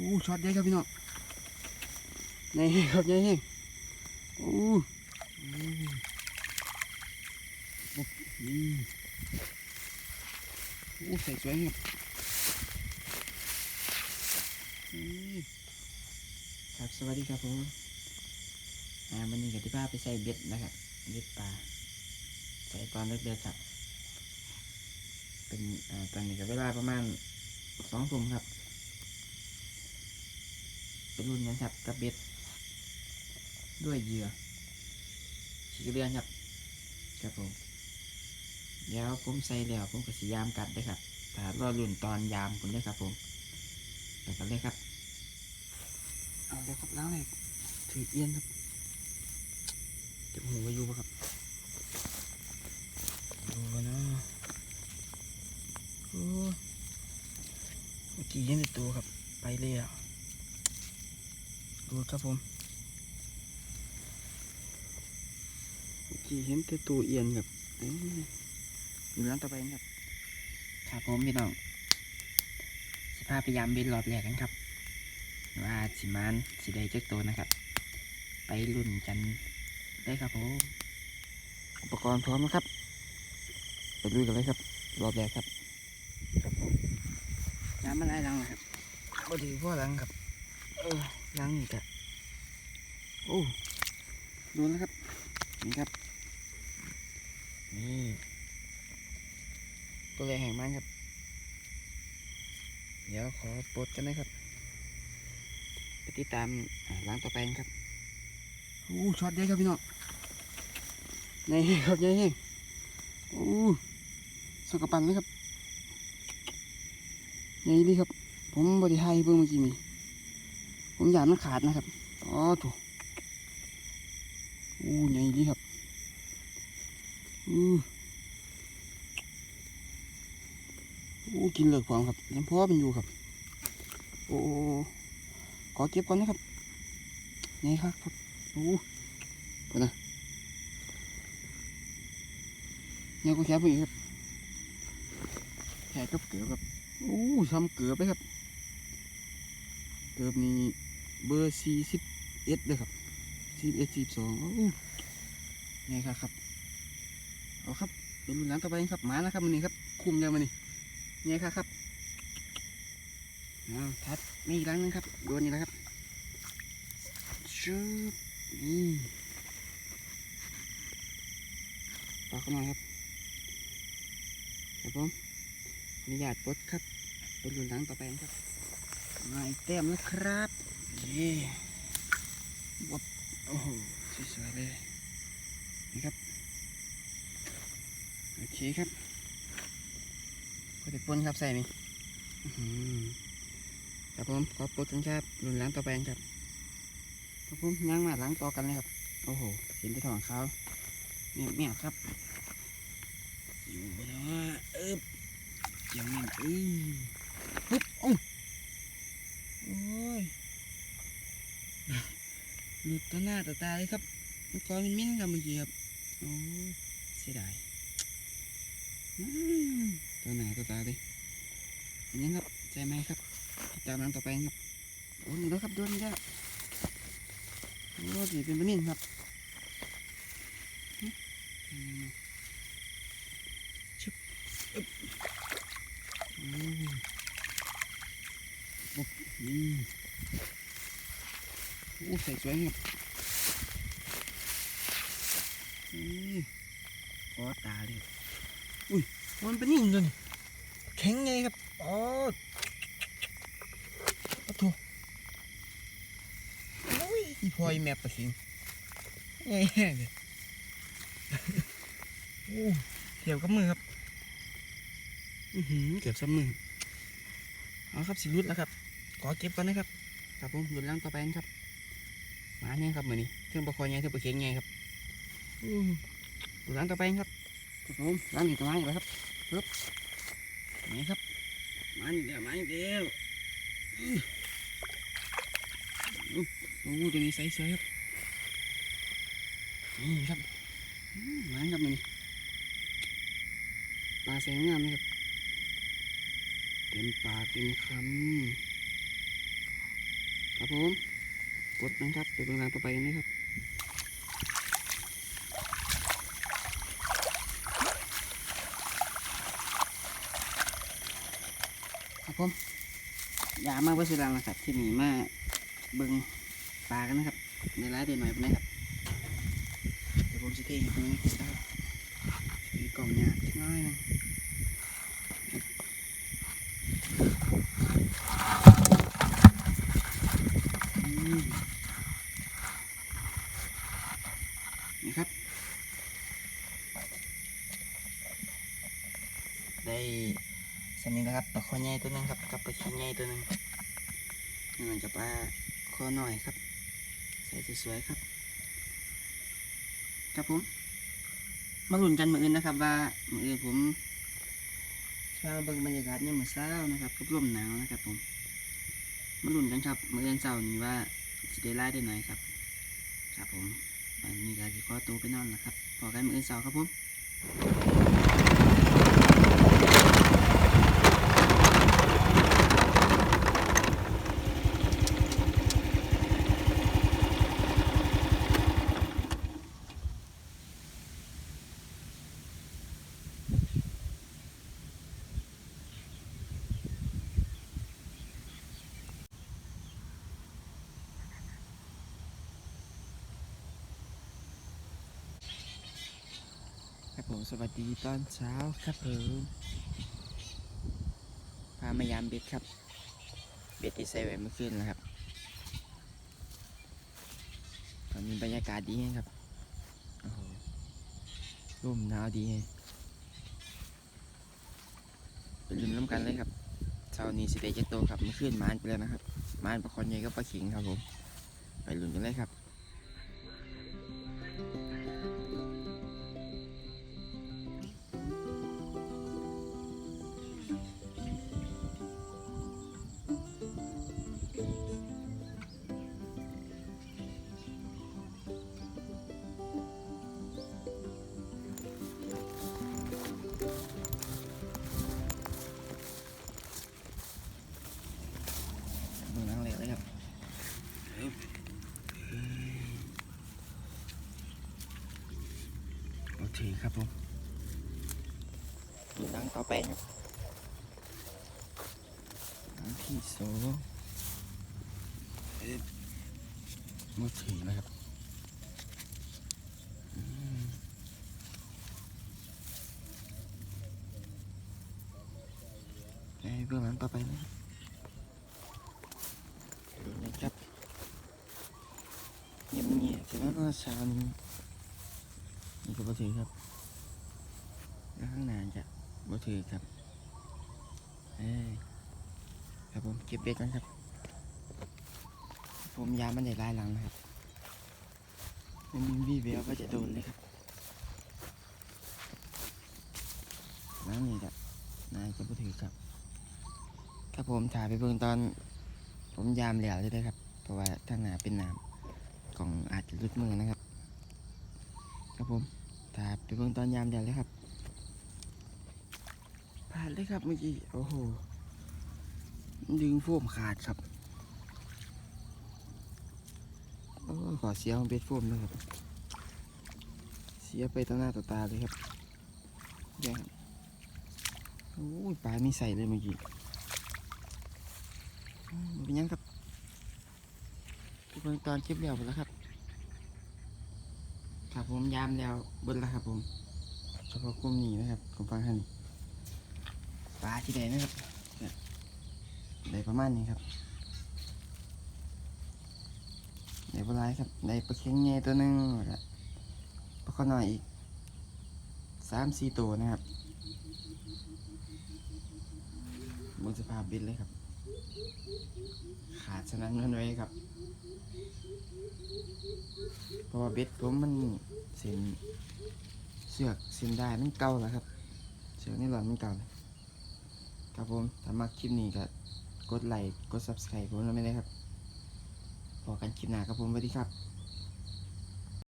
อ้ช็อตใหญ่ครับพี่น้องใหญ่ครับใหญ่แห้งโอ้โหโอ้ใส่สวยครับอืมครับสวัสดีครับผมอ่าวันนี้กับที่ป้าไปใส่เบ็ดนะครับเบ็ดปลาใส่ตอนเล็กๆครับ เป็นอ่าตอนนี้ก็เวลาประมาณสองทุ่มครับ เป็นรุ่นกันครับกับเบ็ดด้วยเหยื่อขีกระเดือนครับครับผมเดี๋ยวผมใส่แล้วผมก็สียามกัดได้ครับแต่รอรุ่นตอนยามผมด้ครับผมไปกันเลยครับเอาเดี๋ยวครับล้างเลยถือเอียนครับเก็บหูไว้อยู่ปะครับดูนะโอ้เมื่อกี้ยังในตัวครับไปเลยอะ ดูครับผมเมื่อกี้เห็นแต่ตัวเอียนครับเอ้ยอยู่ร้านต่อไปนะครับครับผมพี่น้องสิพาพยายามบินรอบแรกกันครับ ว่าสิมานสิได้จักตัวนะครับ ไปรุ่นกันได้ครับผมอุปกรณ์พร้อมนะครับไปลุยกันเลยครับ รอบแรกครับครับผมน้ำมันไหลลังนะครับพอดีพ่อลังครับ เออ ลังนี่ครับโอ้ดูนะครับ นี่ครับ นี่ตัวแรงแห่งมันครับ เดี๋ยวขอปลดกันนะครับ ไปติดตามอ่าร้านต่อไปนะครับโอ้ช็อตใหญ่ครับพี่น้องใหญ่ครับใหญ่แห้งโอ้สกปันเลยครับใหญ่ดีครับ ผมบริหายเพิ่งเมื่อกี้นี่ ผมอยากมันขาดนะครับอ๋อถูกโอ้ใหญ่ดีครับอู้โอ้กินเหลือกฟองครับยังพอเป็นอยู่ครับ โอ้ขอเก็บก่อนนะครับนี่ครับครับโอ้ไปนะเนี่ยก็แค่ผู้หญิงครับแค่กับเกือบครับโอ้ซ้ำเกือบเลยครับ เกือบนี่ เบอร์สี่สิบเอ็ดเลยครับสี่เอ็ดสี่สองโอ้นี่ครับครับเอาครับเป็นรุ่นหลังต่อไปครับหมานะครับมันนี่ครับ คุมยังมันนี่นี่ครับครับเอาทัดมีอีกหลังนึงครับโดนนี่แล้วครับชุบนี่ปากเขาหน่อยครับครับผมอนุญาตปลดครับเป็นรุ่นหลังต่อไปครับมาอีกเต็มแล้วครับ เย่วับโอ้โหสวยๆเลยนี่ครับ โอเคครับก็จะปนครับใส่นี่อื้อหือครับผมขอปลดกันครับรุ่นหลังต่อไปครับครับผมย่างมาล้างต่อกันเลยครับ โอ้โห เห็นแต่ถอนเขาเมียเมียครับ อยู่แล้วเอ๊บย่างนี้อือปุ๊บโอ้โอ้ หลุดต่อหน้าต่อตาเลยครับมันกอมันมิ้นครับเมื่อกี้ครับโอ้เสียดายต่อหน้าต่อตาเลยอันนี้ครับใจไหมครับติดตามน้ำต่อไปครับโอ้นี่แล้วครับโดนแล้วโอ้สีเป็นปลานิ่นครับชุบอึ๊บอืมปุ๊บอืม อ้ใส่สวยครับอืมขอตาเลยอุ้ยมันเป็นนิ่นเลยแข็งไงครับอ๋อโอ้โถอุ้ยอีพลอยแมปปะสิงแง่ๆเลยโอ้เทียบกับมือครับอือหือเก็บซ้ำมือเอาครับสิรุดแล้วครับ ขอเก็บก่อนนะครับ ครับผมหลุดล่างต่อไปนะครับมาเนี่ยครับมือนี้เทื่องประคอยไงเทื่องประเคียงไงครับอือหลุดล่างต่อไปครับครับผมล่างอยู่ตรงไหนแล้วครับปึ๊บนี่ครับมาอีกแล้วมาอีกแล้วอื้อโอ้ตัวนี้ใสสวยครับนี่ครับอืมมาครับมันนี่ปลาแสงงามเลยครับเต็มปากเต็มคำครับผม กดนะครับไปเบื้องหลังต่อไปกันนะครับครับผมยามาเพื่อสิรังนะครับที่นี่มาเบิ่งปลากันนะครับในร้านเด่นหน่อยนะครับเดี๋ยวผมจะเทให้ตรงนี้นะครับมีกล่องเนี่ยน้อยหนึงอืมนี่ครับ ได้สมิงนะ ครับปลาคอใหญ่ตัวหนึงครับกับปลาขี้ใหญ่ตัวหนึงนี่มันจะปลาคอหน่อยครับใส่สวยๆครับ ครับผมมาลุ้นกันมืออื่นนะครับ ว่ามืออื่นผมจะพามาเบิ่งบรรยากาศเนี่ยามมือเช้านะครับกับลมหนาวนะครับ ผมมาลุ้นกันครับมื้อเย็นเช้านี้ว่าสิได้ไล่ได้ไหนครับ ครับผมวันนี้ก็สิขอตัวไปนอนนะครับพอกันมื้อเย็นเช้าครับผม ครับผมสวัสดีตอนเช้าครับผมพามายามเบ็ดครับ เบ็ดที่ใส่ไว้เมื่อคืนนะครับ ตอนนี้บรรยากาศดีครับโอ้โหร่มหนาวดีแฮงไปลุ้นน้ำกันเลยครับเช้านี้สิได้เจ็ดโตครับเมื่อคืนมานไปแล้วนะครับ มานปลาคอนใหญ่ก็ปลาขิงครับผม ไปลุ้นกันเลยครับ คครับผมมือนั่งต่อไปครับอันที่สองเอ๊ะโอเคนะครับอืมไปเบื้องหลังต่อไปนะครับดูนะครับเงียบเงียบๆใช่ไหมว่าเช้านี้นี่ ก็บ่ถือครับแล้วข้างหน้าจะบ่ถือครับเอ้ยครับผมเก็บเบ็ดกันครับ ผมยามมันได้ลายหลังนะครับมันมีวีแววว่าจะโดนเลยครับน้ำนี่ครับนายจะบ่ถือครับครับผมถ่ายไปเบิ่งตอน ผมยามแล้วเลยนะครับ เพราะว่าทางหน้าเป็นน้ำกล่องอาจจะรุดมือนะครับครับผม ถ้าไปเบิ่งตอนยามแล้วเลยครับผ่านเลยครับเมื่อกี้โอ้โหดึงโฟมขาดครับโอ้ขอเสียของเบ็ดโฟมด้วยครับ เสียไปต่อหน้าต่อตาเลยครับแย่งโอ้ยปลาไม่ใส่เลยเมื่อกี้เป็นยังครับเบิ่งตอนคลิปแล้วแล้วครับ ผมยามแล้วเบิดแล้วครับผมเฉพาะกลุ่มนี้นะครับกลุ่มฟังท่านปลาที่ใดนะครับเนี่ยได้ประมาณนี้ครับได้ปลาไหลครับได้ปลาเค็งใหญ่ตัวหนึ่งแล้วปลาข้อนอยอีกสามสี่ตัวนะครับบนสภาพบินเลยครับ ขาดฉะนั้นนั่นไว้ครับ เพราะว่าเบ็ดผมมันเส้นเสือกเส้นได้มันเก่าแล้วครับ เสือกนี่หลอนมันเก่าแล้วครับผมถ้ามาคลิปนี้ก็กดไลค์กด subscribe ผมแล้วไม่ได้ครับพอกันคลิปหน้าครับผมสวัสดีครับ